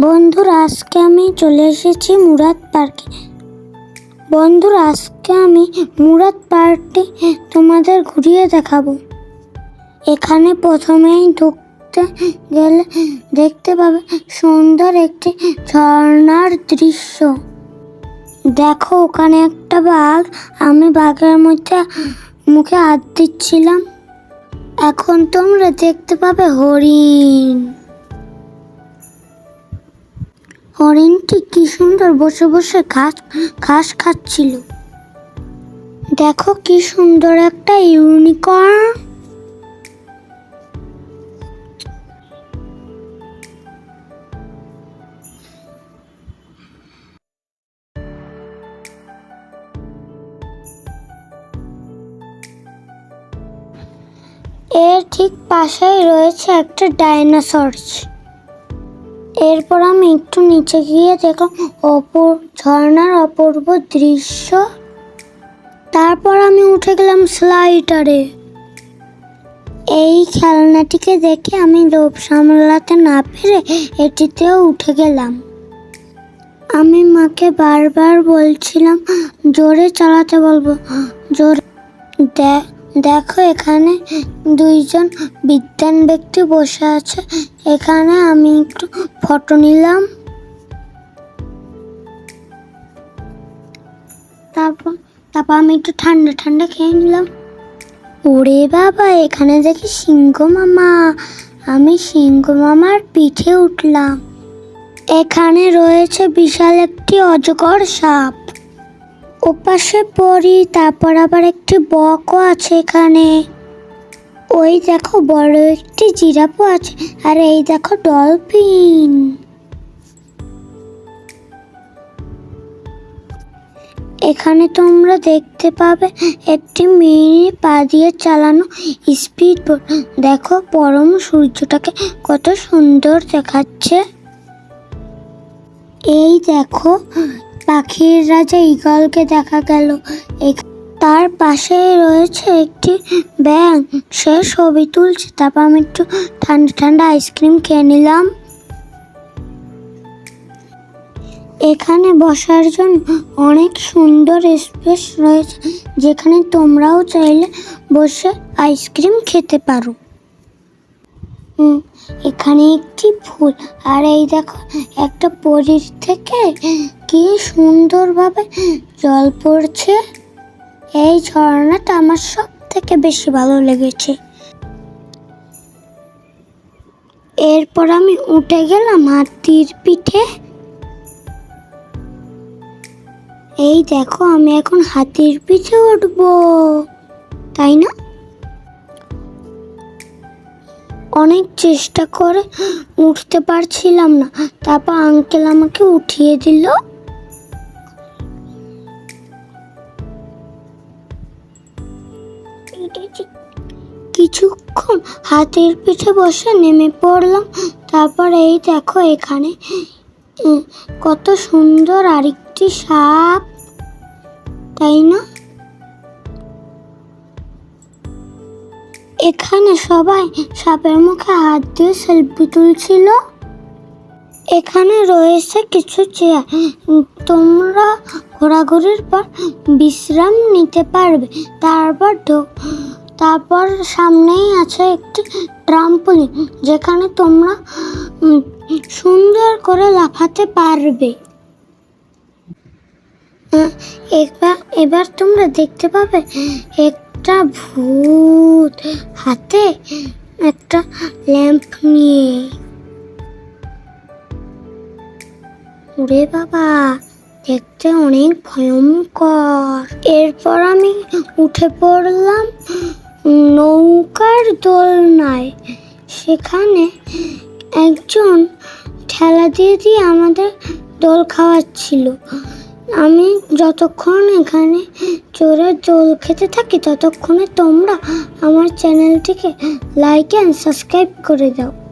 বন্ধুরা, আজকে আমি চলে এসেছি মুরাদ পার্কে। বন্ধুরা, আজকে আমি মুরাদ পার্কটি তোমাদের ঘুরিয়ে দেখাবো। এখানে প্রথমেই ঢুকতে গেলে দেখতে পাবে সুন্দর একটি ঝর্ণার দৃশ্য। দেখো, ওখানে একটা বাঘ। আমি বাঘের মধ্যে মুখে হাত দিচ্ছিলাম। এখন তোমরা দেখতে পাবে হরিণ। হরিণটি কি সুন্দর বসে বসে ঘাস ঘাস খাচ্ছিল। দেখো কি সুন্দর একটা ইউনিকর্ন। এর ঠিক পাশেই রয়েছে একটা ডাইনোসরস এরপর আমি একটু নিচে গিয়ে দেখলাম অপূর, ঝর্ণার অপূর্ব দৃশ্য। তারপর আমি উঠে গেলাম স্লাইডারে এই খেলনাটিকে দেখে আমি লোভ সামলাতে না পেরে এটিতেও উঠে গেলাম। আমি মাকে বারবার বলছিলাম, জোরে চালাতে বলব। জোরে দে- দেখো, এখানে দুইজন বিদ্যান ব্যক্তি বসে আছে। এখানে আমি একটু ফটো নিলাম। তারপর তারপর আমি একটু ঠান্ডা ঠান্ডা খেয়ে নিলাম। ওরে বাবা, এখানে দেখি সিংহ মামা। আমি সিংহ মামার পিঠে উঠলাম। এখানে রয়েছে বিশাল একটি অজগর সাপ। ওপাশে পরি তারপর আবার একটি বকও আছে এখানে। ওই দেখো বড় একটি জিরাফও আছে, আর এই দেখো ডলফিন। এখানে তোমরা দেখতে পাবে একটি মিনি পা দিয়ে চালানো স্পিড বোট দেখো পরম সূর্যটাকে কত সুন্দর দেখাচ্ছে। এই দেখো পাখির রাজা ইগলকে দেখা গেল। তার পাশেই রয়েছে একটি ব্যাঙ। সে ছবি তুলছে। তারপর আমি একটু ঠান্ডা ঠান্ডা আইসক্রিম খেয়ে নিলাম। এখানে বসার জন্য অনেক সুন্দর স্পেস রয়েছে, যেখানে তোমরাও চাইলে বসে আইসক্রিম খেতে পারো। এখানে একটি ফুল। আর এই দেখো, একটা পরীর থেকে কি সুন্দরভাবে জল পড়ছে। এই ঝর্ণাটা আমার সব থেকে বেশি ভালো লেগেছে। এরপর আমি উঠে গেলাম হাতির পিঠে। এই দেখো, আমি এখন হাতির পিঠে উঠবো, তাই না? অনেক চেষ্টা করে উঠতে পারছিলাম না। তারপর আঙ্কেল আমাকে উঠিয়ে দিল। কিছুক্ষণ হাতের পিঠে বসে নেমে পড়লাম। তারপর এই দেখো এখানে কত সুন্দর আরেকটি সাপ, তাই না? এখানে সবাই সাপের মুখে হাত দিয়ে সেলফি তুলছিল। এখানে রয়েছে কিছু চেয়ার। তোমরা ঘোরাঘুরির পর বিশ্রাম নিতে পারবে। তারপর তারপর সামনেই আছে একটি ট্রাম্পলিন, যেখানে তোমরা সুন্দর করে লাফাতে পারবে। এবার এবার তোমরা দেখতে পাবে একটা ভূত হাতে একটা ল্যাম্প নিয়ে। ওরে বাবা, দেখতে অনেক ভয়ঙ্কর। এরপর আমি উঠে পড়লাম নৌকার দোলনায় সেখানে একজন ঠেলা দিয়ে দিয়ে আমাদের দোল খাওয়াচ্ছিল। আমি যতক্ষণ এখানে চোরে দোল খেতে থাকি, ততক্ষণে তোমরা আমার চ্যানেলটিকে লাইক অ্যান্ড সাবস্ক্রাইব করে দাও।